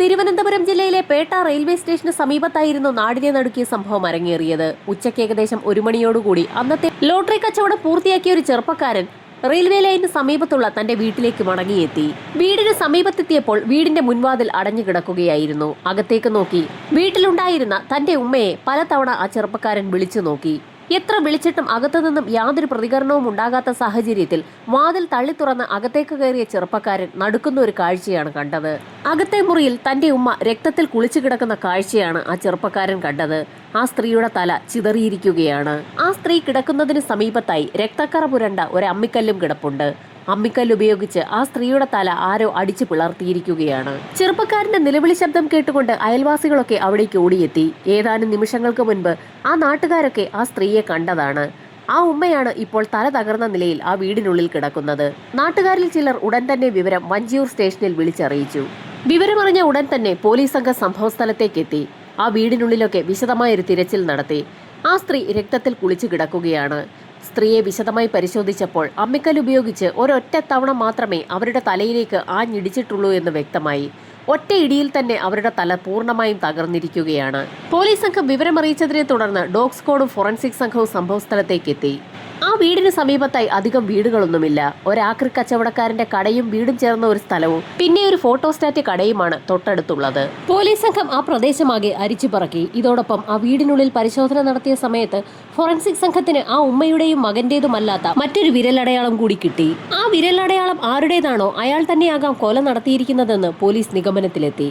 തിരുവനന്തപുരം ജില്ലയിലെ പേട്ട റെയിൽവേ സ്റ്റേഷന് സമീപത്തായിരുന്നു നാടിനെ നടുക്കിയ സംഭവം അരങ്ങേറിയത്. ഉച്ചയ്ക്ക് ഏകദേശം ഒരു മണിയോടുകൂടി അന്നത്തെ ലോട്ടറി കച്ചവടം പൂർത്തിയാക്കിയ ഒരു ചെറുപ്പക്കാരൻ റെയിൽവേ ലൈനിന് സമീപത്തുള്ള തന്റെ വീട്ടിലേക്ക് മടങ്ങിയെത്തി. വീടിന് സമീപത്തെത്തിയപ്പോൾ വീടിന്റെ മുൻവാതിൽ അടഞ്ഞു കിടക്കുകയായിരുന്നു. അകത്തേക്ക് നോക്കി. വീട്ടിലുണ്ടായിരുന്ന തന്റെ ഉമ്മയെ പലതവണ ആ ചെറുപ്പക്കാരൻ വിളിച്ചു നോക്കി. എത്ര വിളിച്ചിട്ടും അകത്തുനിന്നും യാതൊരു പ്രതികരണവും ഉണ്ടാകാത്ത സാഹചര്യത്തിൽ വാതിൽ തള്ളി തുറന്ന് അകത്തേക്ക് കയറിയ ചെറുപ്പക്കാരൻ നടുക്കുന്ന ഒരു കാഴ്ചയാണ് കണ്ടത്. അകത്തെ മുറിയിൽ തന്റെ ഉമ്മ രക്തത്തിൽ കുളിച്ചു കിടക്കുന്ന കാഴ്ചയാണ് ആ ചെറുപ്പക്കാരൻ കണ്ടത്. ആ സ്ത്രീയുടെ തല ചിതറിയിരിക്കുകയാണ്. ആ സ്ത്രീ കിടക്കുന്നതിന് സമീപത്തായി രക്തക്കറ പുരണ്ട ഒരു അമ്മിക്കല്ലും കിടപ്പുണ്ട്. അമ്മിക്കല്ല് ഉപയോഗിച്ച് ആ സ്ത്രീയുടെ തല ആരോ അടിച്ചു പിളർത്തിയിരിക്കുകയാണ്. ചെറുപ്പക്കാരന്റെ നിലവിളി ശബ്ദം കേട്ടുകൊണ്ട് അയൽവാസികളൊക്കെ അവിടേക്ക് ഓടിയെത്തി. ഏതാനും നിമിഷങ്ങൾക്ക് മുൻപ് ആ നാട്ടുകാരൊക്കെ ആ സ്ത്രീയെ കണ്ടതാണ്. ആ ഉമ്മയാണ് ഇപ്പോൾ തല തകർന്ന നിലയിൽ ആ വീടിനുള്ളിൽ കിടക്കുന്നത്. നാട്ടുകാരിൽ ചിലർ ഉടൻ തന്നെ വിവരം വഞ്ചിയൂർ സ്റ്റേഷനിൽ വിളിച്ചറിയിച്ചു. വിവരമറിഞ്ഞ ഉടൻ തന്നെ പോലീസ് സംഘം സംഭവസ്ഥലത്തേക്കെത്തി ആ വീടിനുള്ളിലൊക്കെ വിശദമായൊരു തിരച്ചിൽ നടത്തി. ആ സ്ത്രീ രക്തത്തിൽ കുളിച്ചു കിടക്കുകയാണ്. സ്ത്രീയെ വിശദമായി പരിശോധിച്ചപ്പോൾ അമ്മിക്കൽ ഉപയോഗിച്ച് ഒരൊറ്റ തവണ മാത്രമേ അവരുടെ തലയിലേക്ക് ആഞ്ഞിടിച്ചിട്ടുള്ളൂ എന്ന് വ്യക്തമായി. ഒറ്റ ഇടിയിൽ തന്നെ അവരുടെ തല പൂർണമായും തകർന്നിരിക്കുകയാണ്. പോലീസ് സംഘം വിവരമറിയിച്ചതിനെ തുടർന്ന് ഡോഗ് സ്ക്വാഡും ഫോറൻസിക് സംഘവും സംഭവസ്ഥലത്തേക്ക് എത്തി ആ വീടിന് സമീപത്തായി അധികം വീടുകളൊന്നുമില്ല. ഒരാക്രി കച്ചവടക്കാരന്റെ കടയും വീടും ചേർന്ന ഒരു സ്ഥലവും പിന്നെ ഒരു ഫോട്ടോസ്റ്റാറ്റ് കടയുമാണ് തൊട്ടടുത്തുള്ളത്. പോലീസ് സംഘം ആ പ്രദേശമാകെ അരിച്ചു പറക്കി. ഇതോടൊപ്പം ആ വീടിനുള്ളിൽ പരിശോധന നടത്തിയ സമയത്ത് ഫോറൻസിക് സംഘത്തിന് ആ ഉമ്മയുടെയും മകന്റേതുമല്ലാത്ത മറ്റൊരു വിരലടയാളം കൂടി കിട്ടി. ആ വിരലടയാളം ആരുടേതാണോ അയാൾ തന്നെയാകാം കൊല നടത്തിയിരിക്കുന്നതെന്ന് പോലീസ് നിഗമനത്തിലെത്തി.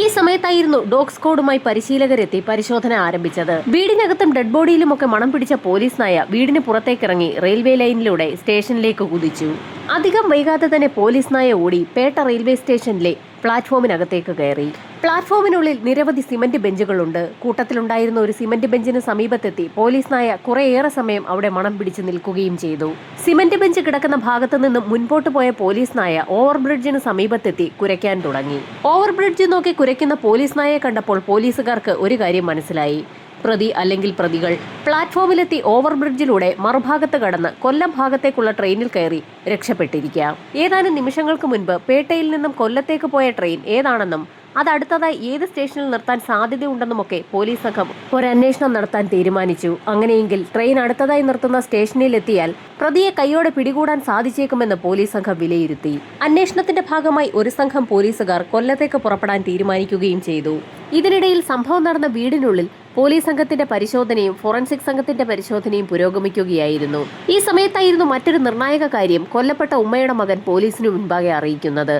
ഈ സമയത്തായിരുന്നു ഡോഗ് സ്ക്വാഡുമായി പരിശീലകരെത്തി പരിശോധന ആരംഭിച്ചത്. വീടിനകത്തും ഡെഡ് ബോഡിയിലുമൊക്കെ മണം പിടിച്ച പോലീസ് നായ വീടിന് പുറത്തേക്കിറങ്ങി റെയിൽവേ ലൈനിലൂടെ സ്റ്റേഷനിലേക്ക് കുതിച്ചു. അധികം വൈകാതെ തന്നെ പോലീസ് നായ ഓടി പേട്ട റെയിൽവേ സ്റ്റേഷനിലെ പ്ലാറ്റ്ഫോമിനകത്തേക്ക് കയറി. പ്ലാറ്റ്ഫോമിനുള്ളിൽ നിരവധി സിമന്റ് ബെഞ്ചുകളുണ്ട്. കൂട്ടത്തിലുണ്ടായിരുന്ന ഒരു സിമന്റ് ബെഞ്ചിന് സമീപത്തെത്തി പോലീസ് നായ കുറേയേറെ സമയം അവിടെ മണം പിടിച്ചു നിൽക്കുകയും ചെയ്തു. സിമന്റ് ബെഞ്ച് കിടക്കുന്ന ഭാഗത്തു നിന്നും മുൻപോട്ട് പോയ പോലീസ് നായ ഓവർ ബ്രിഡ്ജിന് സമീപത്തെത്തി കുരയ്ക്കാൻ തുടങ്ങി. ഓവർ ബ്രിഡ്ജ് നോക്കി കുരയ്ക്കുന്ന പോലീസ് നായയെ കണ്ടപ്പോൾ പോലീസുകാർക്ക് ഒരു കാര്യം മനസ്സിലായി. പ്രതി അല്ലെങ്കിൽ പ്രതികൾ പ്ലാറ്റ്ഫോമിലെത്തി ഓവർ ബ്രിഡ്ജിലൂടെ മറുഭാഗത്ത് കടന്ന് കൊല്ലം ഭാഗത്തേക്കുള്ള ട്രെയിനിൽ കയറി രക്ഷപ്പെട്ടിരിക്കാം ഏതാനും നിമിഷങ്ങൾക്ക് മുൻപ് പേട്ടയിൽ നിന്നും കൊല്ലത്തേക്ക് പോയ ട്രെയിൻ ഏതാണെന്നും അത് അടുത്തതായി ഏത് സ്റ്റേഷനിൽ നിർത്താൻ സാധ്യതയുണ്ടെന്നുമൊക്കെ പോലീസ് സംഘം ഒരന്വേഷണം നടത്താൻ തീരുമാനിച്ചു. അങ്ങനെയെങ്കിൽ ട്രെയിൻ അടുത്തതായി നിർത്തുന്ന സ്റ്റേഷനിൽ എത്തിയാൽ പ്രതിയെ കൈയോടെ പിടികൂടാൻ സാധിച്ചേക്കുമെന്ന് പോലീസ് സംഘം വിലയിരുത്തി. അന്വേഷണത്തിന്റെ ഭാഗമായി ഒരു സംഘം പോലീസുകാർ കൊല്ലത്തേക്ക് പുറപ്പെടാൻ തീരുമാനിക്കുകയും ചെയ്തു. ഇതിനിടയിൽ സംഭവം നടന്ന വീടിനുള്ളിൽ പോലീസ് സംഘത്തിന്റെ പരിശോധനയും ഫോറൻസിക് സംഘത്തിന്റെ പരിശോധനയും പുരോഗമിക്കുകയായിരുന്നു. ഈ സമയത്തായിരുന്നു മറ്റൊരു നിർണായക കാര്യം കൊല്ലപ്പെട്ട ഉമ്മയുടെ മകൻ പോലീസിനു മുൻപാകെ അറിയിക്കുന്നത്.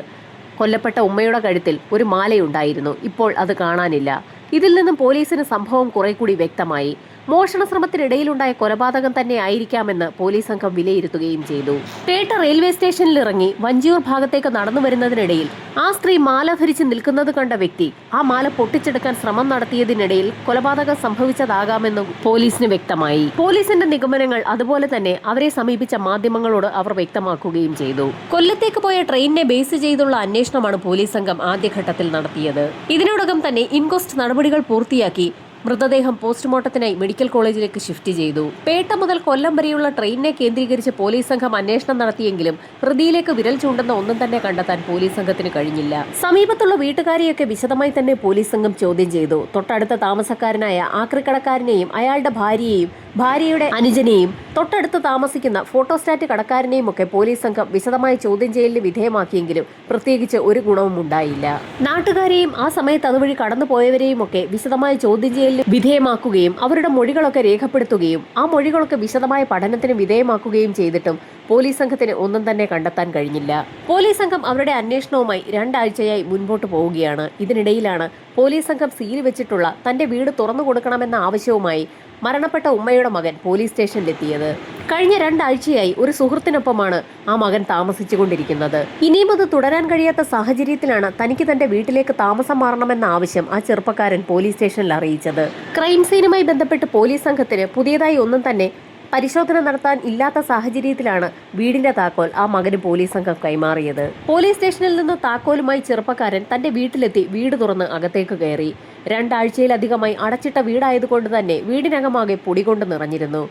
കൊല്ലപ്പെട്ട ഉമ്മയുടെ കഴുത്തിൽ ഒരു മാലയുണ്ടായിരുന്നു. ഇപ്പോൾ അത് കാണാനില്ല. ഇതിൽ നിന്നും പോലീസിന് സംഭവം കുറെ കൂടി വ്യക്തമായി. മോഷണ ശ്രമത്തിനിടയിലുണ്ടായ കൊലപാതകം തന്നെ ആയിരിക്കാമെന്ന് പോലീസ് സംഘം വിലയിരുത്തുകയും ചെയ്തു. പേട്ട റെയിൽവേ സ്റ്റേഷനിൽ ഇറങ്ങി വഞ്ചിയൂർ ഭാഗത്തേക്ക് നടന്നു വരുന്നതിനിടയിൽ ആ സ്ത്രീ മാല ധരിച്ച് നിൽക്കുന്നത് കണ്ട വ്യക്തി ആ മാല പൊട്ടിച്ചെടുക്കാൻ ശ്രമം നടത്തിയതിനിടയിൽ കൊലപാതകം സംഭവിച്ചതാകാമെന്ന് പോലീസിന് വ്യക്തമായി. പോലീസിന്റെ നിഗമനങ്ങൾ അതുപോലെ തന്നെ അവരെ സമീപിച്ച മാധ്യമങ്ങളോട് അവർ വ്യക്തമാക്കുകയും ചെയ്തു. കൊല്ലത്തേക്ക് പോയ ട്രെയിനിനെ ബേസ് ചെയ്തുള്ള അന്വേഷണമാണ് പോലീസ് സംഘം ആദ്യഘട്ടത്തിൽ നടത്തിയത്. ഇതിനോടകം തന്നെ ഇൻക്വസ്റ്റ് നടപടികൾ പൂർത്തിയാക്കി മൃതദേഹം പോസ്റ്റ്മോർട്ടത്തിനായി മെഡിക്കൽ കോളേജിലേക്ക് ഷിഫ്റ്റ് ചെയ്തു. പേട്ട മുതൽ കൊല്ലം വരെയുള്ള ട്രെയിനിനെ കേന്ദ്രീകരിച്ച് പോലീസ് സംഘം അന്വേഷണം നടത്തിയെങ്കിലും പ്രതിയിലേക്ക് വിരൽ ചൂണ്ടുന്ന ഒന്നും തന്നെ കണ്ടെത്താൻ പോലീസ് സംഘത്തിന് കഴിഞ്ഞില്ല. സമീപത്തുള്ള വീട്ടുകാരെയൊക്കെ വിശദമായി തന്നെ പോലീസ് സംഘം ചോദ്യം ചെയ്തു. തൊട്ടടുത്ത താമസക്കാരനായ ആക്രിക്കടക്കാരനെയും അയാളുടെ ഭാര്യയെയും ഭാര്യയുടെ അനുജനെയും തൊട്ടടുത്ത് താമസിക്കുന്ന ഫോട്ടോസ്റ്റാറ്റ് കടക്കാരനെയും ഒക്കെ പോലീസ് സംഘം വിശദമായി ചോദ്യം ചെയ്യലിന് വിധേയമാക്കിയെങ്കിലും പ്രത്യേകിച്ച് ഒരു ഗുണവും ഉണ്ടായില്ല. നാട്ടുകാരെയും ആ സമയത്ത് അതുവഴി കടന്നു പോയവരെയും ഒക്കെ വിശദമായ ചോദ്യം ചെയ്യലിന് വിധേയമാക്കുകയും അവരുടെ മൊഴികളൊക്കെ രേഖപ്പെടുത്തുകയും ആ മൊഴികളൊക്കെ വിശദമായ പഠനത്തിന് വിധേയമാക്കുകയും ചെയ്തിട്ടും പോലീസ് സംഘത്തിന് ഒന്നും തന്നെ കണ്ടെത്താൻ കഴിഞ്ഞില്ല. പോലീസ് സംഘം അവരുടെ അന്വേഷണവുമായി രണ്ടാഴ്ചയായി മുൻപോട്ട് പോവുകയാണ്. ഇതിനിടയിലാണ് പോലീസ് സംഘം സീൽ വെച്ചിട്ടുള്ള തന്റെ വീട് തുറന്നു കൊടുക്കണമെന്ന ആവശ്യവുമായി മരണപ്പെട്ട ഉമ്മയുടെ മകൻ പോലീസ് സ്റ്റേഷനിലെത്തിയത്. കഴിഞ്ഞ രണ്ടാഴ്ചയായി ഒരു സുഹൃത്തിനൊപ്പമാണ് ആ മകൻ താമസിച്ചുകൊണ്ടിരിക്കുന്നത്. ഇനിയും അത് തുടരാൻ കഴിയാത്ത സാഹചര്യത്തിലാണ് തനിക്ക് തന്റെ വീട്ടിലേക്ക് താമസം മാറണമെന്ന ആവശ്യം ആ ചെറുപ്പക്കാരൻ പോലീസ് സ്റ്റേഷനിൽ അറിയിച്ചത്. ക്രൈം സീനുമായി ബന്ധപ്പെട്ട് പോലീസ് സംഘത്തിന് പുതിയതായി ഒന്നും തന്നെ പരിശോധന നടത്താൻ ഇല്ലാത്ത സാഹചര്യത്തിലാണ് വീടിന്റെ താക്കോൽ ആ മകന് പോലീസ് സംഘം കൈമാറിയത്. പോലീസ് സ്റ്റേഷനിൽ നിന്ന് താക്കോലുമായി ചെറുപ്പക്കാരൻ തന്റെ വീട്ടിലെത്തി വീട് തുറന്ന് അകത്തേക്ക് കയറി. രണ്ടാഴ്ചയിലധികമായി അടച്ചിട്ട വീടായതുകൊണ്ട് തന്നെ വീടിനകമാകെ പൊടികൊണ്ട് നിറഞ്ഞിരുന്നു.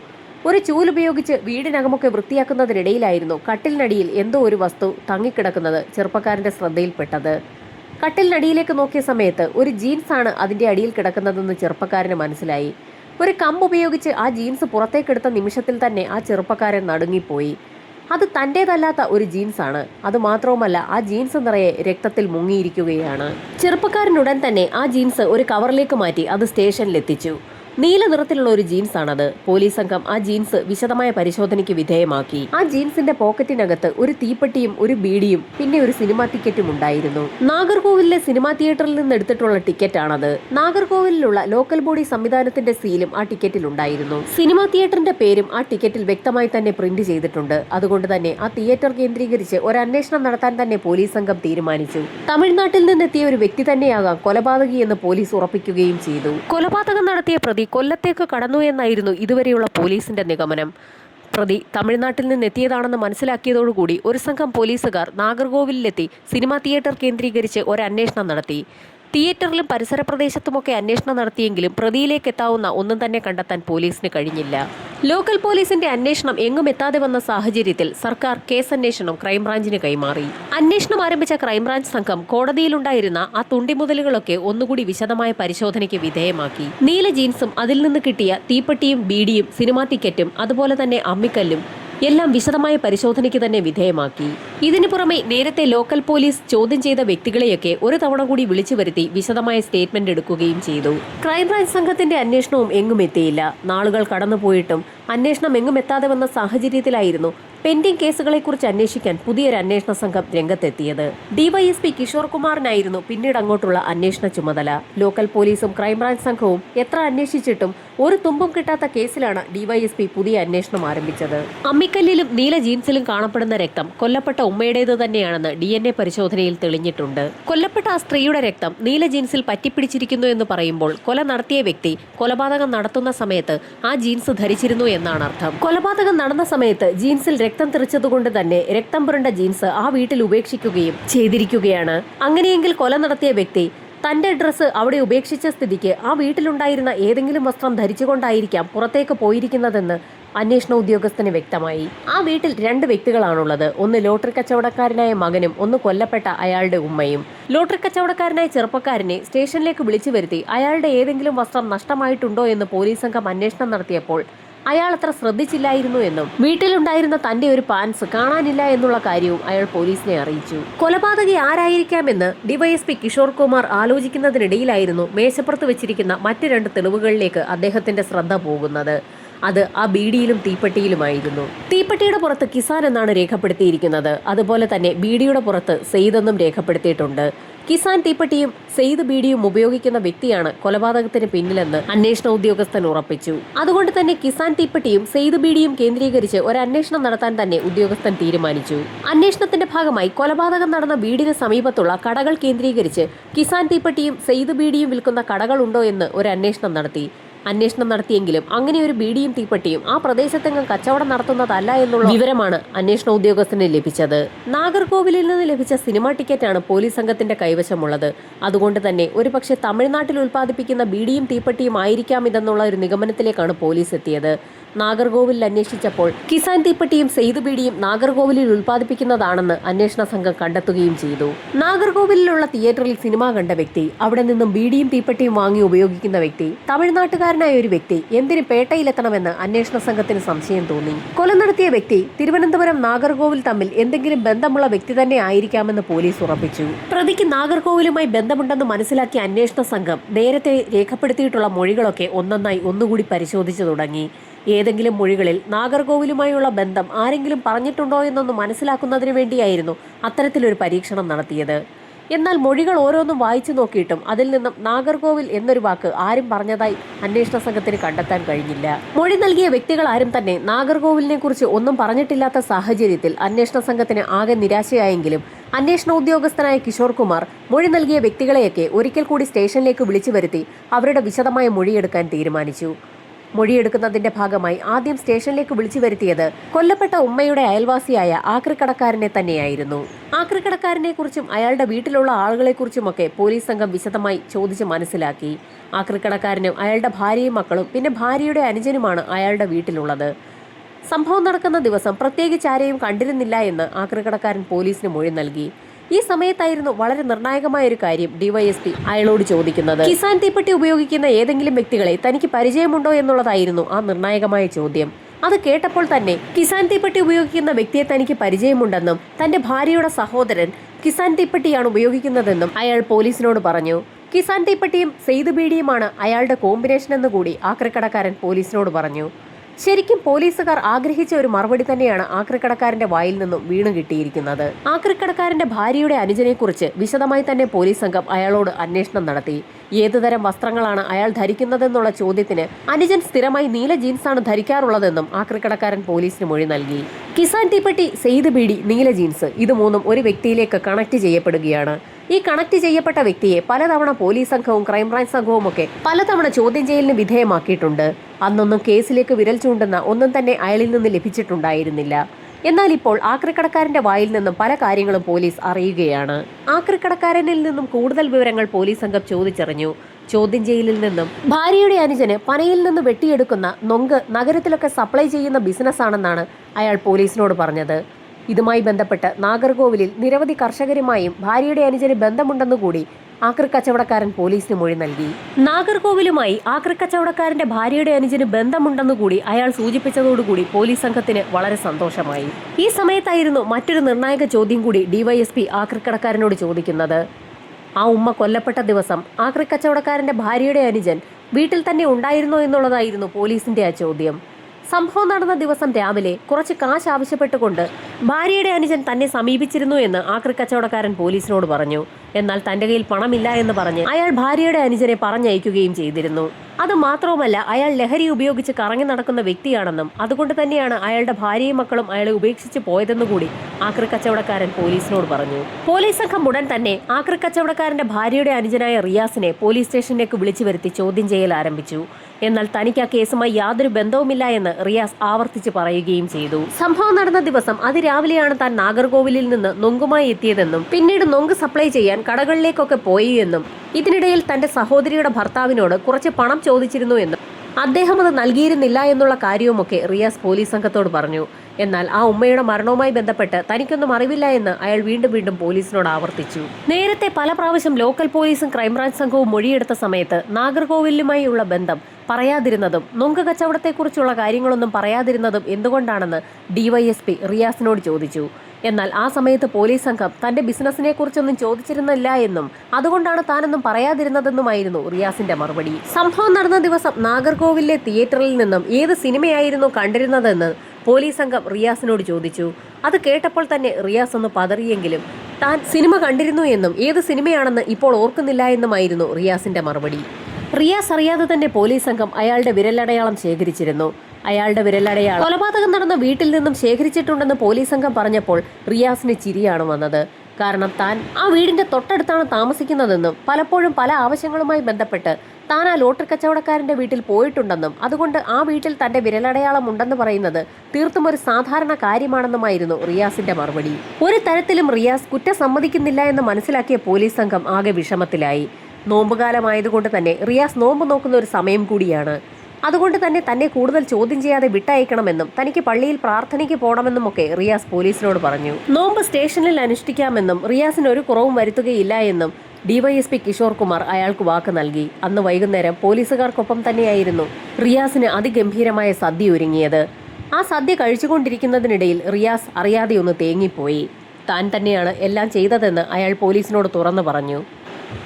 ഒരു ചൂലുപയോഗിച്ച് വീടിനകമൊക്കെ വൃത്തിയാക്കുന്നതിനിടയിലായിരുന്നു കട്ടിലിനടിയിൽ എന്തോ ഒരു വസ്തു തങ്ങിക്കിടക്കുന്നത് ചെറുപ്പക്കാരന്റെ ശ്രദ്ധയിൽപ്പെട്ടത്. കട്ടിലിനടിയിലേക്ക് നോക്കിയ സമയത്ത് ഒരു ജീൻസ് ആണ് അതിന്റെ അടിയിൽ കിടക്കുന്നതെന്ന് ചെറുപ്പക്കാരന് മനസ്സിലായി. ഒരു കമ്പ് ഉപയോഗിച്ച് ആ ജീൻസ് പുറത്തേക്കെടുത്ത നിമിഷത്തിൽ തന്നെ ആ ചെറുപ്പക്കാരൻ നടുങ്ങിപ്പോയി. അത് തന്റേതല്ലാത്ത ഒരു ജീൻസാണ്. അത് മാത്രവുമല്ല ആ ജീൻസ് നിറയെ രക്തത്തിൽ മുങ്ങിയിരിക്കുകയാണ്. ചെറുപ്പക്കാരനുടൻ തന്നെ ആ ജീൻസ് ഒരു കവറിലേക്ക് മാറ്റി അത് സ്റ്റേഷനിലെത്തിച്ചു. നീല നിറത്തിലുള്ള ഒരു ജീൻസ് ആണത്. പോലീസ് സംഘം ആ ജീൻസ് വിശദമായ പരിശോധനയ്ക്ക് വിധേയമാക്കി. ആ ജീൻസിന്റെ പോക്കറ്റിനകത്ത് ഒരു തീപ്പെട്ടിയും ഒരു ബീഡിയും പിന്നെ ഒരു സിനിമാ ടിക്കറ്റും ഉണ്ടായിരുന്നു. നാഗർകോവിലിലെ സിനിമാ തിയേറ്ററിൽ നിന്ന് എടുത്തിട്ടുള്ള ടിക്കറ്റാണത് നാഗർകോവിലുള്ള ലോക്കൽ ബോഡി സംവിധാനത്തിന്റെ സീലും ആ ടിക്കറ്റിൽ ഉണ്ടായിരുന്നു. സിനിമാ തിയേറ്ററിന്റെ പേരും ആ ടിക്കറ്റിൽ വ്യക്തമായി തന്നെ പ്രിന്റ് ചെയ്തിട്ടുണ്ട്. അതുകൊണ്ട് തന്നെ ആ തിയേറ്റർ കേന്ദ്രീകരിച്ച് ഒരു അന്വേഷണം നടത്താൻ തന്നെ പോലീസ് സംഘം തീരുമാനിച്ചു. തമിഴ്നാട്ടിൽ നിന്നെത്തിയ ഒരു വ്യക്തി തന്നെയാകാം കൊലപാതകി എന്ന് പോലീസ് ഉറപ്പിക്കുകയും ചെയ്തു. കൊലപാതകം നടത്തിയ പ്രതി കൊല്ലത്തേക്ക് കടന്നു എന്നായിരുന്നു ഇതുവരെയുള്ള പോലീസിന്റെ നിഗമനം. പ്രതി തമിഴ്നാട്ടിൽ നിന്ന് എത്തിയതാണെന്ന് മനസ്സിലാക്കിയതോടുകൂടി ഒരു സംഘം പോലീസുകാർ നാഗർകോവിലിലെത്തി സിനിമാ തിയേറ്റർ കേന്ദ്രീകരിച്ച് ഒരു അന്വേഷണം നടത്തി. തിയേറ്ററിലും പരിസര പ്രദേശത്തുമൊക്കെ അന്വേഷണം നടത്തിയെങ്കിലും പ്രതിയിലേക്ക് എത്താവുന്ന ഒന്നും തന്നെ കണ്ടെത്താൻ പോലീസിന് കഴിഞ്ഞില്ല. ലോക്കൽ പോലീസിന്റെ അന്വേഷണം എങ്ങും എത്താതെ വന്ന സാഹചര്യത്തിൽ സർക്കാർ കേസ് അന്വേഷണം ക്രൈംബ്രാഞ്ചിന് കൈമാറി. അന്വേഷണം ആരംഭിച്ച ക്രൈംബ്രാഞ്ച് സംഘം കോടതിയിലുണ്ടായിരുന്ന ആ തുണ്ടിമുതലുകളൊക്കെ ഒന്നുകൂടി വിശദമായ പരിശോധനയ്ക്ക് വിധേയമാക്കി. നീല ജീൻസും അതിൽ നിന്ന് കിട്ടിയ തീപ്പെട്ടിയും ബീഡിയും സിനിമാ ടിക്കറ്റും അതുപോലെ തന്നെ അമ്മിക്കല്ലും എല്ലാം വിശദമായ പരിശോധനയ്ക്ക് തന്നെ വിധേയമാക്കി. ഇതിനു പുറമെ നേരത്തെ ലോക്കൽ പോലീസ് ചോദ്യം ചെയ്ത വ്യക്തികളെയൊക്കെ ഒരു തവണ കൂടി വിളിച്ചു വരുത്തി വിശദമായ സ്റ്റേറ്റ്മെന്റ് എടുക്കുകയും ചെയ്തു. ക്രൈംബ്രാഞ്ച് സംഘത്തിന്റെ അന്വേഷണവും എങ്ങും എത്തിയില്ല. നാളുകൾ കടന്നുപോയിട്ടും അന്വേഷണം എങ്ങും എത്താതെ വന്ന സാഹചര്യത്തിലായിരുന്നു പെൻഡിംഗ് കേസുകളെക്കുറിച്ച് അന്വേഷിക്കാൻ പുതിയൊരു അന്വേഷണ സംഘം രംഗത്തെത്തിയത്. ഡിവൈഎസ്പി കിഷോർ കുമാറിനായിരുന്നു പിന്നീട് അങ്ങോട്ടുള്ള അന്വേഷണ ചുമതല. ലോക്കൽ പോലീസും ക്രൈംബ്രാഞ്ച് സംഘവും എത്ര അന്വേഷിച്ചിട്ടും ഒരു തുമ്പും കിട്ടാത്ത കേസിലാണ് ഡിവൈഎസ്പി പുതിയ അന്വേഷണം ആരംഭിച്ചത്. അമ്മിക്കല്ലിലും നീല ജീൻസിലും കാണപ്പെടുന്ന രക്തം കൊല്ലപ്പെട്ട ഉമ്മയുടേത് തന്നെയാണെന്ന് ഡി എൻ എ പരിശോധനയിൽ തെളിഞ്ഞിട്ടുണ്ട്. കൊല്ലപ്പെട്ട ആ സ്ത്രീയുടെ രക്തം നീല ജീൻസിൽ പറ്റിപ്പിടിച്ചിരിക്കുന്നു എന്ന് പറയുമ്പോൾ കൊല നടത്തിയ വ്യക്തി കൊലപാതകം നടത്തുന്ന സമയത്ത് ആ ജീൻസ് ധരിച്ചിരുന്നു എന്നാണ് അർത്ഥം. കൊലപാതകം നടന്ന സമയത്ത് ജീൻസിൽ രക്തം തെറിച്ചതുകൊണ്ട് തന്നെ രക്തം പുരണ്ട ജീൻസ് ആ വീട്ടിൽ ഉപേക്ഷിക്കുകയും ചെയ്തിരിക്കുകയാണ്. അങ്ങനെയെങ്കിൽ കൊല നടത്തിയ വ്യക്തി തന്റെ ഡ്രസ്സ് അവിടെ ഉപേക്ഷിച്ച സ്ഥിതിക്ക് ആ വീട്ടിലുണ്ടായിരുന്ന ഏതെങ്കിലും വസ്ത്രം ധരിച്ചുകൊണ്ടായിരിക്കാം പുറത്തേക്ക് പോയിരിക്കുന്നതെന്ന് അന്വേഷണ ഉദ്യോഗസ്ഥന് വ്യക്തമായി. ആ വീട്ടിൽ രണ്ട് വ്യക്തികളാണുള്ളത്. ഒന്ന് ലോട്ടറി കച്ചവടക്കാരനായ മകനും ഒന്ന് കൊല്ലപ്പെട്ട അയാളുടെ ഉമ്മയും. ലോട്ടറി കച്ചവടക്കാരനായ ചെറുപ്പക്കാരനെ സ്റ്റേഷനിലേക്ക് വിളിച്ചു വരുത്തി അയാളുടെ ഏതെങ്കിലും വസ്ത്രം നഷ്ടമായിട്ടുണ്ടോ എന്ന് പോലീസ് സംഘം അന്വേഷണം നടത്തിയപ്പോൾ അയാൾ അത്ര ശ്രദ്ധിച്ചില്ലായിരുന്നു എന്നും വീട്ടിലുണ്ടായിരുന്ന തന്റെ ഒരു പാൻസ് കാണാനില്ല എന്നുള്ള കാര്യവും അയാൾ പോലീസിനെ അറിയിച്ചു. കൊലപാതകി ആരായിരിക്കാമെന്ന് ഡിവൈഎസ്പി കിഷോർ കുമാർ ആലോചിക്കുന്നതിനിടയിലായിരുന്നു മേശപ്പുറത്ത് വെച്ചിരിക്കുന്ന മറ്റ് രണ്ട് തെളിവുകളിലേക്ക് അദ്ദേഹത്തിന്റെ ശ്രദ്ധ പോകുന്നത്. അത് ആ ബീഡിയിലും തീപ്പെട്ടിയിലുമായിരുന്നു. തീപ്പെട്ടിയുടെ പുറത്ത് കിസാൻ എന്നാണ് രേഖപ്പെടുത്തിയിരിക്കുന്നത്. അതുപോലെ തന്നെ ബീഡിയുടെ പുറത്ത് സെയ്ദ് എന്നും രേഖപ്പെടുത്തിയിട്ടുണ്ട്. കിസാൻ തീപ്പെട്ടിയും സെയ്ദ് ബീഡിയും ഉപയോഗിക്കുന്ന വ്യക്തിയാണ് കൊലപാതകത്തിന് പിന്നിലെന്ന് അന്വേഷണ ഉദ്യോഗസ്ഥൻ ഉറപ്പിച്ചു. അതുകൊണ്ട് തന്നെ കിസാൻ തീപ്പെട്ടിയും സെയ്ദ് ബീഡിയും കേന്ദ്രീകരിച്ച് ഒരു അന്വേഷണം നടത്താൻ തന്നെ ഉദ്യോഗസ്ഥൻ തീരുമാനിച്ചു. അന്വേഷണത്തിന്റെ ഭാഗമായി കൊലപാതകം നടന്ന വീടിന് സമീപത്തുള്ള കടകൾ കേന്ദ്രീകരിച്ച് കിസാൻ തീപ്പെട്ടിയും സെയ്ദ് ബീഡിയും വിൽക്കുന്ന കടകളുണ്ടോ എന്ന് ഒരു അന്വേഷണം നടത്തി. അന്വേഷണം നടത്തിയെങ്കിലും അങ്ങനെ ഒരു ബീഡിയും തീപ്പെട്ടിയും ആ പ്രദേശത്തെങ്ങും കച്ചവടം നടത്തുന്നതല്ല എന്നുള്ള വിവരമാണ് അന്വേഷണ ഉദ്യോഗസ്ഥന് ലഭിച്ചത്. നാഗർകോവിലിൽ നിന്ന് ലഭിച്ച സിനിമാ ടിക്കറ്റാണ് പോലീസ് സംഘത്തിന്റെ കൈവശമുള്ളത്. അതുകൊണ്ട് തന്നെ ഒരുപക്ഷെ തമിഴ്നാട്ടിൽ ഉൽപ്പാദിപ്പിക്കുന്ന ബീഡിയും തീപ്പെട്ടിയും ആയിരിക്കാം ഇതെന്നുള്ള ഒരു നിഗമനത്തിലേക്കാണ് പോലീസ് എത്തിയത്. നാഗർകോവിലിൽ അന്വേഷിച്ചപ്പോൾ കിസാൻ തീപ്പെട്ടിയും സെയ്തുപീടിയും നാഗർകോവിലിൽ ഉൽപ്പാദിപ്പിക്കുന്നതാണെന്ന് അന്വേഷണ സംഘം കണ്ടെത്തുകയും ചെയ്തു. നാഗർകോവിലുള്ള തിയേറ്ററിൽ സിനിമ കണ്ട വ്യക്തി അവിടെ നിന്നും ബീഡിയും തീപ്പെട്ടിയും വാങ്ങി ഉപയോഗിക്കുന്ന വ്യക്തി തമിഴ്നാട്ടുകാരനായ ഒരു വ്യക്തി എന്തിന് പേട്ടയിലെത്തണമെന്ന് അന്വേഷണ സംഘത്തിന് സംശയം തോന്നി. കൊല നടത്തിയ വ്യക്തി തിരുവനന്തപുരം നാഗർകോവിൽ തമ്മിൽ എന്തെങ്കിലും ബന്ധമുള്ള വ്യക്തി തന്നെ ആയിരിക്കാമെന്ന് പോലീസ് ഉറപ്പിച്ചു. പ്രതിക്ക് നാഗർകോവിലുമായി ബന്ധമുണ്ടെന്ന് മനസ്സിലാക്കിയ അന്വേഷണ സംഘം നേരത്തെ രേഖപ്പെടുത്തിയിട്ടുള്ള മൊഴികളൊക്കെ ഒന്നൊന്നായി ഒന്നുകൂടി പരിശോധിച്ചു തുടങ്ങി. ഏതെങ്കിലും മൊഴികളിൽ നാഗർകോവിലുമായുള്ള ബന്ധം ആരെങ്കിലും പറഞ്ഞിട്ടുണ്ടോ എന്നൊന്ന് മനസ്സിലാക്കുന്നതിന് വേണ്ടിയായിരുന്നു അത്തരത്തിലൊരു പരീക്ഷണം നടത്തിയത്. എന്നാൽ മൊഴികൾ ഓരോന്നും വായിച്ചു നോക്കിയിട്ടും അതിൽ നിന്നും നാഗർകോവിൽ എന്നൊരു വാക്ക് ആരും പറഞ്ഞതായി അന്വേഷണ സംഘത്തിന് കണ്ടെത്താൻ കഴിഞ്ഞില്ല. മൊഴി നൽകിയ വ്യക്തികൾ ആരും തന്നെ നാഗർകോവിലിനെ കുറിച്ച് ഒന്നും പറഞ്ഞിട്ടില്ലാത്ത സാഹചര്യത്തിൽ അന്വേഷണ സംഘത്തിന് ആകെ നിരാശയായെങ്കിലും അന്വേഷണ ഉദ്യോഗസ്ഥനായ കിഷോർ കുമാർ മൊഴി നൽകിയ വ്യക്തികളെയൊക്കെ ഒരിക്കൽ കൂടി സ്റ്റേഷനിലേക്ക് വിളിച്ചു വരുത്തി അവരുടെ വിശദമായ മൊഴിയെടുക്കാൻ തീരുമാനിച്ചു. മൊഴിയെടുക്കുന്നതിന്റെ ഭാഗമായി ആദ്യം സ്റ്റേഷനിലേക്ക് വിളിച്ചു വരുത്തിയത് കൊല്ലപ്പെട്ട ഉമ്മയുടെ അയൽവാസിയായ ആക്രിക്കടക്കാരനെ തന്നെയായിരുന്നു. ആക്രിക്കടക്കാരനെ കുറിച്ചും അയാളുടെ വീട്ടിലുള്ള ആളുകളെക്കുറിച്ചുമൊക്കെ പോലീസ് സംഘം വിശദമായി ചോദിച്ച് മനസ്സിലാക്കി. ആക്രിക്കടക്കാരനും അയാളുടെ ഭാര്യയും മക്കളും പിന്നെ ഭാര്യയുടെ അനുജനുമാണ് അയാളുടെ വീട്ടിലുള്ളത്. സംഭവം നടക്കുന്ന ദിവസം പ്രത്യേകിച്ച് ആരെയും കണ്ടിരുന്നില്ല എന്ന് ആക്രിക്കടക്കാരൻ പോലീസിന് മൊഴി നൽകി. ഈ സമയത്തായിരുന്നു വളരെ നിർണായകമായ ഒരു കാര്യം ഡിവൈഎസ്പി അയാളോട് ചോദിക്കുന്നത്. കിസാൻ തീപ്പെട്ടി ഉപയോഗിക്കുന്ന ഏതെങ്കിലും വ്യക്തികളെ തനിക്ക് പരിചയമുണ്ടോ എന്നുള്ളതായിരുന്നു ആ നിർണായകമായ ചോദ്യം. അത് കേട്ടപ്പോൾ തന്നെ കിസാൻ തീപ്പെട്ടി ഉപയോഗിക്കുന്ന വ്യക്തിയെ തനിക്ക് പരിചയമുണ്ടെന്നും തന്റെ ഭാര്യയുടെ സഹോദരൻ കിസാൻ തീപ്പെട്ടിയാണ് ഉപയോഗിക്കുന്നതെന്നും അയാൾ പോലീസിനോട് പറഞ്ഞു. കിസാൻ തീപ്പെട്ടിയും സെയ്ത് ബീഡിയുമാണ് അയാളുടെ കോമ്പിനേഷൻ എന്ന് കൂടി ആക്രക്കടക്കാരൻ പോലീസിനോട് പറഞ്ഞു. ശരിക്കും പോലീസുകാർ ആഗ്രഹിച്ച ഒരു മറുപടി തന്നെയാണ് ആക്രിക്കടക്കാരന്റെ വായിൽ നിന്നും വീണു കിട്ടിയിരിക്കുന്നത്. ആക്രിക്കടക്കാരന്റെ ഭാര്യയുടെ അനുജനെക്കുറിച്ച് വിശദമായി തന്നെ പോലീസ് സംഘം അയാളോട് അന്വേഷണം നടത്തി. ഏതുതരം വസ്ത്രങ്ങളാണ് അയാൾ ധരിക്കുന്നതെന്നുള്ള ചോദ്യത്തിന് അനുജൻ സ്ഥിരമായി നീല ജീൻസാണ് ധരിക്കാറുള്ളതെന്നും ആക്രിക്കടക്കാരൻ പോലീസിന് മൊഴി നൽകി. കിസാൻ തീപ്പെട്ടി സെയ്ത് ബീഡി നീല ജീൻസ്. ഇത് മൂന്നും ഒരു വ്യക്തിയിലേക്ക് കണക്ട് ചെയ്യപ്പെടുകയാണ്. ഈ കണക്ട് ചെയ്യപ്പെട്ട വ്യക്തിയെ പലതവണ പോലീസ് സംഘവും ക്രൈംബ്രാഞ്ച് സംഘവും ഒക്കെ പലതവണ ചോദ്യം ചെയ്യലിന് വിധേയമാക്കിയിട്ടുണ്ട്. അന്നൊന്നും കേസിലേക്ക് വിരൽ ചൂണ്ടുന്ന ഒന്നും തന്നെ അയാളിൽ നിന്ന് ലഭിച്ചിട്ടുണ്ടായിരുന്നില്ല. എന്നാൽ ഇപ്പോൾ ആക്രിക്കടക്കാരന്റെ വായിൽ നിന്നും പല കാര്യങ്ങളും പോലീസ് അറിയുകയാണ്. ആക്രിക്കടക്കാരനിൽ നിന്നും കൂടുതൽ വിവരങ്ങൾ പോലീസ് സംഘം ചോദിച്ചറിഞ്ഞു. ചോദ്യം ചെയ്യലിൽ നിന്നും ഭാര്യയുടെ അനുജന് പനയിൽ നിന്ന് വെട്ടിയെടുക്കുന്ന നൊങ്ക് നഗരത്തിലൊക്കെ സപ്ലൈ ചെയ്യുന്ന ബിസിനസ്സാണെന്നാണ് അയാൾ പോലീസിനോട് പറഞ്ഞത്. ഇതുമായി ബന്ധപ്പെട്ട് നാഗർകോവിലിൽ നിരവധി കർഷകരുമായും ഭാര്യയുടെ അനുജന് ബന്ധമുണ്ടെന്ന് കൂടി ആക്രി കച്ചവടക്കാരൻ പോലീസിന് മൊഴി നൽകി. നാഗർകോവിലുമായി ആക്രി കച്ചവടക്കാരന്റെ ഭാര്യയുടെ അനുജന് ബന്ധമുണ്ടെന്ന് കൂടി അയാൾ സൂചിപ്പിച്ചതോടുകൂടി പോലീസ് സംഘത്തിന് വളരെ സന്തോഷമായി. ഈ സമയത്തായിരുന്നു മറ്റൊരു നിർണായക ചോദ്യം കൂടി ഡിവൈഎസ്പി ആക്രിക്കടക്കാരനോട് ചോദിക്കുന്നത്. ആ ഉമ്മ കൊല്ലപ്പെട്ട ദിവസം ആക്രി കച്ചവടക്കാരന്റെ ഭാര്യയുടെ അനുജൻ വീട്ടിൽ തന്നെ ഉണ്ടായിരുന്നോ എന്നുള്ളതായിരുന്നു പോലീസിന്റെ ആ ചോദ്യം. സംഭവം നടന്ന ദിവസം രാവിലെ കുറച്ച് കാശ് ആവശ്യപ്പെട്ടുകൊണ്ട് ഭാര്യയുടെ അനുജൻ തന്നെ സമീപിച്ചിരുന്നു എന്ന് ആക്രി കച്ചവടക്കാരൻ പോലീസിനോട് പറഞ്ഞു. എന്നാൽ തന്റെ കയ്യിൽ പണമില്ല എന്ന് പറഞ്ഞ് അയാൾ ഭാര്യയുടെ അനുജനെ പറഞ്ഞയക്കുകയും ചെയ്തിരുന്നു. അത് മാത്രവുമല്ല അയാൾ ലഹരി ഉപയോഗിച്ച് കറങ്ങി നടക്കുന്ന വ്യക്തിയാണെന്നും അതുകൊണ്ട് തന്നെയാണ് അയാളുടെ ഭാര്യയും മക്കളും അയാളെ ഉപേക്ഷിച്ച് പോയതെന്നു കൂടി ആക്രി കച്ചവടക്കാരൻ പോലീസിനോട് പറഞ്ഞു. പോലീസ് സംഘം ഉടൻ തന്നെ ആക്രി കച്ചവടക്കാരന്റെ ഭാര്യയുടെ അനുജനായ റിയാസിനെ പോലീസ് സ്റ്റേഷനിലേക്ക് വിളിച്ചു വരുത്തി ചോദ്യം ചെയ്യൽ ആരംഭിച്ചു. എന്നാൽ തനിക്ക് ആ കേസുമായി യാതൊരു ബന്ധവുമില്ല എന്ന് റിയാസ് ആവർത്തിച്ച് പറയുകയും ചെയ്തു. സംഭവം നടന്ന ദിവസം അതിരാവിലെയാണ് താൻ നാഗർകോവിലിൽ നിന്ന് നൊങ്കുമായി എത്തിയതെന്നും പിന്നീട് നൊങ്ക് സപ്ലൈ ചെയ്യാൻ കടകളിലേക്കൊക്കെ പോയി എന്നും ഇതിനിടയിൽ തന്റെ സഹോദരിയുടെ ഭർത്താവിനോട് കുറച്ച് പണം ചോദിച്ചിരുന്നു എന്നും. അദ്ദേഹം അത് നൽകിയിരുന്നില്ല എന്നുള്ള കാര്യവുമൊക്കെ റിയാസ് പോലീസ് സംഘത്തോട് പറഞ്ഞു. എന്നാൽ ആ ഉമ്മയുടെ മരണവുമായി ബന്ധപ്പെട്ട് തനിക്കൊന്നും അറിവില്ല എന്ന് അയാൾ വീണ്ടും വീണ്ടും പോലീസിനോട് ആവർത്തിച്ചു. നേരത്തെ പല പ്രാവശ്യം ലോക്കൽ പോലീസും ക്രൈംബ്രാഞ്ച് സംഘവും മൊഴിയെടുത്ത സമയത്ത് നാഗർകോവിലുമായുള്ള ബന്ധം പറയാതിരുന്നതും നുങ്ക് കച്ചവടത്തെക്കുറിച്ചുള്ള കാര്യങ്ങളൊന്നും പറയാതിരുന്നതും എന്തുകൊണ്ടാണെന്ന് ഡിവൈഎസ്പി റിയാസിനോട് ചോദിച്ചു. എന്നാൽ ആ സമയത്ത് പോലീസ് സംഘം തന്റെ ബിസിനസിനെ കുറിച്ചൊന്നും ചോദിച്ചിരുന്നില്ല എന്നും അതുകൊണ്ടാണ് താനൊന്നും പറയാതിരുന്നതെന്നുമായിരുന്നു റിയാസിന്റെ മറുപടി. സംഭവം നടന്ന ദിവസം നാഗർകോവിലെ തിയേറ്ററിൽ നിന്നും ഏത് സിനിമയായിരുന്നു കണ്ടിരുന്നതെന്ന് പോലീസ് സംഘം റിയാസിനോട് ചോദിച്ചു. അത് കേട്ടപ്പോൾ തന്നെ റിയാസ് ഒന്ന് പതറിയെങ്കിലും താൻ സിനിമ കണ്ടിരുന്നു എന്നും ഏത് സിനിമയാണെന്ന് ഇപ്പോൾ ഓർക്കുന്നില്ല എന്നുമായിരുന്നു റിയാസിന്റെ മറുപടി. റിയാസ് അറിയാതെ തന്നെ പോലീസ് സംഘം അയാളുടെ വിരലടയാളം ശേഖരിച്ചിരുന്നു. അയാളുടെ വിരലടയാളം കൊലപാതകം നടന്ന വീട്ടിൽ നിന്നും ശേഖരിച്ചിട്ടുണ്ടെന്ന് പോലീസ് സംഘം പറഞ്ഞപ്പോൾ റിയാസിന് ചിരിയാണ് വന്നത്. കാരണം താൻ ആ വീടിന്റെ തൊട്ടടുത്താണ് താമസിക്കുന്നതെന്നും പലപ്പോഴും പല ആവശ്യങ്ങളുമായി ബന്ധപ്പെട്ട് താൻ ആ ലോട്ടറി കച്ചവടക്കാരന്റെ വീട്ടിൽ പോയിട്ടുണ്ടെന്നും അതുകൊണ്ട് ആ വീട്ടിൽ തന്റെ വിരലടയാളം ഉണ്ടെന്ന് പറയുന്നത് തീർത്തും ഒരു സാധാരണ കാര്യമാണെന്നുമായിരുന്നു റിയാസിന്റെ മറുപടി. ഒരു തരത്തിലും റിയാസ് കുറ്റം സമ്മതിക്കുന്നില്ല എന്ന് മനസ്സിലാക്കിയ പോലീസ് സംഘം ആകെ വിഷമത്തിലായി. നോമ്പുകാലമായതുകൊണ്ട് തന്നെ റിയാസ് നോമ്പ് നോക്കുന്ന ഒരു സമയം കൂടിയാണ്. അതുകൊണ്ട് തന്നെ തന്നെ കൂടുതൽ ചോദ്യം ചെയ്യാതെ വിട്ടയക്കണമെന്നും തനിക്ക് പള്ളിയിൽ പ്രാർത്ഥനയ്ക്ക് പോകണമെന്നുമൊക്കെ റിയാസ് പോലീസിനോട് പറഞ്ഞു. നോമ്പ് സ്റ്റേഷനിൽ അനുഷ്ഠിക്കാമെന്നും റിയാസിന് ഒരു കുറവും വരുത്തുകയില്ല എന്നും ഡിവൈഎസ്പി കിഷോർ കുമാർ അയാൾക്ക് വാക്ക് നൽകി. അന്ന് വൈകുന്നേരം പോലീസുകാർക്കൊപ്പം തന്നെയായിരുന്നു റിയാസിന് അതിഗംഭീരമായ സദ്യ ഒരുങ്ങിയത്. ആ സദ്യ കഴിച്ചുകൊണ്ടിരിക്കുന്നതിനിടയിൽ റിയാസ് അറിയാതെ ഒന്ന് തേങ്ങിപ്പോയി. താൻ തന്നെയാണ് എല്ലാം ചെയ്തതെന്ന് അയാൾ പോലീസിനോട് തുറന്നു പറഞ്ഞു.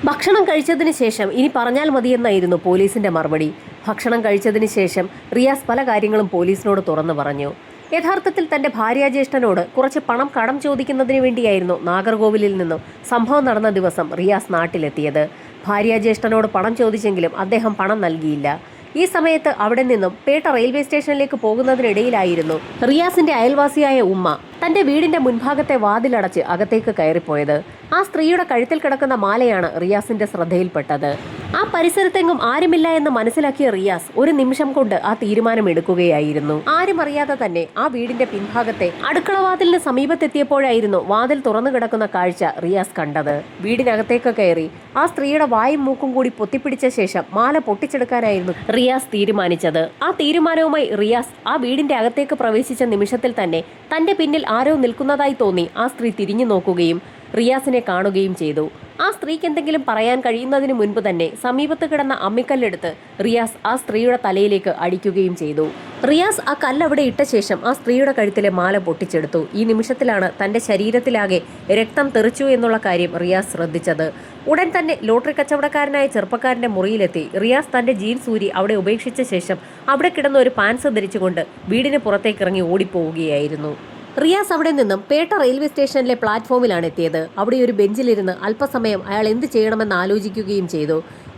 ഭക്ഷണം കഴിച്ചതിന് ശേഷം ഇനി പറഞ്ഞാൽ മതിയെന്നായിരുന്നു പോലീസിന്റെ മറുപടി. ഭക്ഷണം കഴിച്ചതിന് ശേഷം റിയാസ് പല കാര്യങ്ങളും പോലീസിനോട് തുറന്നു പറഞ്ഞു. യഥാർത്ഥത്തിൽ തന്റെ ഭാര്യാജ്യേഷ്ഠനോട് കുറച്ച് പണം കടം ചോദിക്കുന്നതിന് വേണ്ടിയായിരുന്നു നാഗർകോവിലിൽ നിന്നും സംഭവം നടന്ന ദിവസം റിയാസ് നാട്ടിലെത്തിയത്. ഭാര്യാജ്യേഷ്ഠനോട് പണം ചോദിച്ചെങ്കിലും അദ്ദേഹം പണം നൽകിയില്ല. ഈ സമയത്ത് അവിടെ നിന്നും പേട്ട റെയിൽവേ സ്റ്റേഷനിലേക്ക് പോകുന്നതിനിടയിലായിരുന്നു റിയാസിന്റെ അയൽവാസിയായ ഉമ്മ തന്റെ വീടിന്റെ മുൻഭാഗത്തെ വാതിലടച്ച് അകത്തേക്ക് കയറിപ്പോയത്. ആ സ്ത്രീയുടെ കഴുത്തിൽ കിടക്കുന്ന മാലയാണ് റിയാസിന്റെ ശ്രദ്ധയിൽപ്പെട്ടത്. ആ പരിസരത്തെങ്ങും ആരുമില്ല എന്ന് മനസ്സിലാക്കിയ റിയാസ് ഒരു നിമിഷം കൊണ്ട് ആ തീരുമാനം എടുക്കുകയായിരുന്നു ആരും അറിയാതെ തന്നെ ആ വീടിന്റെ പിൻഭാഗത്തെ അടുക്കളവാതിലിന് സമീപത്തെത്തിയപ്പോഴായിരുന്നു വാതിൽ തുറന്നു കിടക്കുന്ന കാഴ്ച റിയാസ് കണ്ടത്. വീടിനകത്തേക്ക് കയറി ആ സ്ത്രീയുടെ വായും മൂക്കും കൂടി പൊത്തിപ്പിടിച്ച ശേഷം മാല പൊട്ടിച്ചെടുക്കാനായിരുന്നു റിയാസ് തീരുമാനിച്ചത്. ആ തീരുമാനവുമായി റിയാസ് ആ വീടിന്റെ അകത്തേക്ക് പ്രവേശിച്ച നിമിഷത്തിൽ തന്നെ തന്റെ പിന്നിൽ ആരോ നിൽക്കുന്നതായി തോന്നി ആ സ്ത്രീ തിരിഞ്ഞു നോക്കുകയും റിയാസിനെ കാണുകയും ചെയ്തു. ആ സ്ത്രീക്ക് എന്തെങ്കിലും പറയാൻ കഴിയുന്നതിന് മുൻപ് തന്നെ സമീപത്ത് കിടന്ന അമ്മിക്കല്ലെടുത്ത് റിയാസ് ആ സ്ത്രീയുടെ തലയിലേക്ക് അടിക്കുകയും ചെയ്തു. റിയാസ് ആ കല്ലവിടെ ഇട്ട ശേഷം ആ സ്ത്രീയുടെ കഴുത്തിലെ മാല പൊട്ടിച്ചെടുത്തു. ഈ നിമിഷത്തിലാണ് തന്റെ ശരീരത്തിലാകെ രക്തം തെറിച്ചു എന്നുള്ള കാര്യം റിയാസ് ശ്രദ്ധിച്ചത്. ഉടൻ തന്നെ ലോട്ടറി കച്ചവടക്കാരനായ ചെറുപ്പക്കാരന്റെ മുറിയിലെത്തി. റിയാസ് തന്റെ ജീൻ ഊരി അവിടെ ഉപേക്ഷിച്ച ശേഷം അവിടെ കിടന്ന ഒരു പാൻസ് ധരിച്ചുകൊണ്ട് വീടിന് പുറത്തേക്ക് ഇറങ്ങി ഓടിപ്പോവുകയായിരുന്നു. റിയാസ് അവിടെ നിന്നും പേട്ട റെയിൽവേ സ്റ്റേഷനിലെ പ്ലാറ്റ്ഫോമിലാണ് എത്തിയത്. അവിടെ ഒരു ബെഞ്ചിലിരുന്ന് അല്പസമയം അയാൾ എന്ത് ചെയ്യണമെന്ന് ആലോചിക്കുകയും ചെയ്തു.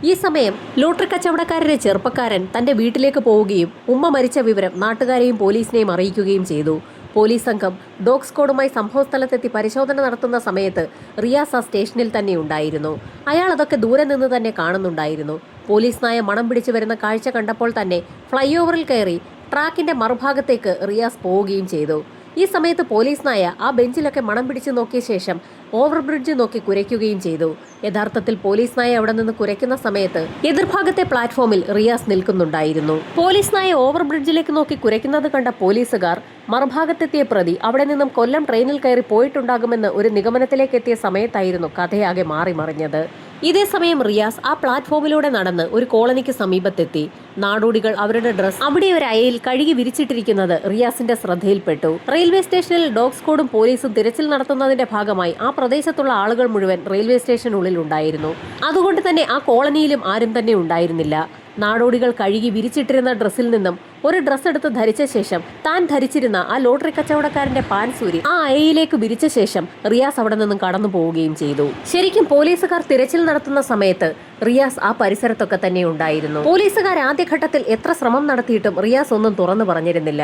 ഈ സമയം ലോട്ടറി കച്ചവടക്കാരനെ ചെറുപ്പക്കാരൻ തന്റെ വീട്ടിലേക്ക് പോവുകയും ഉമ്മ മരിച്ച വിവരം നാട്ടുകാരെയും പോലീസിനെയും അറിയിക്കുകയും ചെയ്തു. പോലീസ് സംഘം ഡോഗ് സ്ക്വാഡുമായി സംഭവസ്ഥലത്തെത്തി പരിശോധന നടത്തുന്ന സമയത്ത് റിയാസ് ആ സ്റ്റേഷനിൽ തന്നെ ഉണ്ടായിരുന്നു. അയാൾ അതൊക്കെ ദൂരെ നിന്ന് തന്നെ കാണുന്നുണ്ടായിരുന്നു. പോലീസ് നായ മണം പിടിച്ചു വരുന്ന കാഴ്ച കണ്ടപ്പോൾ തന്നെ ഫ്ലൈ ഓവറിൽ കയറി ട്രാക്കിന്റെ മറുഭാഗത്തേക്ക് റിയാസ് പോവുകയും ചെയ്തു. ഈ സമയത്ത് പോലീസ് നായ ആ ബെഞ്ചിലൊക്കെ മണം പിടിച്ചു നോക്കിയ ശേഷം ഓവർബ്രിഡ്ജ് നോക്കി കുരയ്ക്കുകയും ചെയ്തു. യഥാർത്ഥത്തിൽ പോലീസ് നായ അവിടെ നിന്ന് കുരയ്ക്കുന്ന സമയത്ത് എതിർഭാഗത്തെ പ്ലാറ്റ്ഫോമിൽ റിയാസ് നിൽക്കുന്നുണ്ടായിരുന്നു. പോലീസ് നായ ഓവർബ്രിഡ്ജിലേക്ക് നോക്കി കുരയ്ക്കുന്നത് കണ്ട പോലീസുകാർ മറുഭാഗത്തെത്തിയ പ്രതി അവിടെ നിന്നും കൊല്ലം ട്രെയിനിൽ കയറി പോയിട്ടുണ്ടാകുമെന്ന് ഒരു നിഗമനത്തിലേക്ക് എത്തിയ സമയത്തായിരുന്നു കഥയാകെ മാറി മറിഞ്ഞത് ഇതേ സമയം റിയാസ് ആ പ്ലാറ്റ്ഫോമിലൂടെ നടന്ന് ഒരു കോളനിക്ക് സമീപത്തെത്തി. നാടോടികൾ അവരുടെ ഡ്രസ് അവിടെ ഒരു അയയിൽ കഴുകി വിരിച്ചിട്ടിരിക്കുന്നത് റിയാസിന്റെ ശ്രദ്ധയിൽപ്പെട്ടു. റെയിൽവേ സ്റ്റേഷനിൽ ഡോഗ് സ്ക്വാഡും പോലീസും തിരച്ചിൽ നടത്തുന്നതിന്റെ ഭാഗമായി ആ പ്രദേശത്തുള്ള ആളുകൾ മുഴുവൻ റെയിൽവേ സ്റ്റേഷനുള്ളിൽ ഉണ്ടായിരുന്നു. അതുകൊണ്ട് തന്നെ ആ കോളനിയിലും ആരും തന്നെ ഉണ്ടായിരുന്നില്ല. നാടോടികൾ കഴുകി വിരിച്ചിട്ടിരുന്ന ഡ്രസ്സിൽ നിന്നും ഒരു ഡ്രസ്സ് എടുത്ത് ധരിച്ച ശേഷം താൻ ധരിച്ചിരുന്ന ആ ലോട്ടറി കച്ചവടക്കാരന്റെ പാൻസൂരി ആ അയയിലേക്ക് വിരിച്ച ശേഷം റിയാസ് അവിടെ നിന്നും കടന്നു പോവുകയും ചെയ്തു. ശരിക്കും പോലീസുകാർ തിരച്ചിൽ നടത്തുന്ന സമയത്ത് റിയാസ് ആ പരിസരത്തൊക്കെ തന്നെ ഉണ്ടായിരുന്നു. പോലീസുകാർ ആദ്യഘട്ടത്തിൽ എത്ര ശ്രമം നടത്തിയിട്ടും റിയാസ് ഒന്നും തുറന്നു പറഞ്ഞിരുന്നില്ല.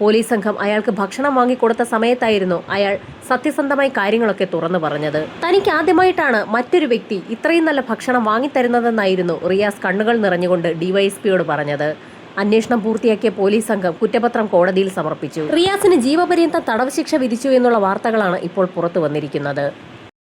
പോലീസ് സംഘം അയാൾക്ക് ഭക്ഷണം വാങ്ങിക്കൊടുത്ത സമയത്തായിരുന്നു അയാൾ സത്യസന്ധമായി കാര്യങ്ങളൊക്കെ തുറന്നു പറഞ്ഞത്. തനിക്ക് ആദ്യമായിട്ടാണ് മറ്റൊരു വ്യക്തി ഇത്രയും നല്ല ഭക്ഷണം വാങ്ങിത്തരുന്നതെന്നായിരുന്നു റിയാസ് കണ്ണുകൾ നിറഞ്ഞുകൊണ്ട് ഡിവൈഎസ്പിയോട് പറഞ്ഞത്. അന്വേഷണം പൂർത്തിയാക്കിയ പോലീസ് സംഘം കുറ്റപത്രം കോടതിയിൽ സമർപ്പിച്ചു. റിയാസിന് ജീവപര്യന്തം തടവ് ശിക്ഷ വിധിച്ചു എന്നുള്ള വാർത്തകളാണ് ഇപ്പോൾ പുറത്തു വന്നിരിക്കുന്നത്.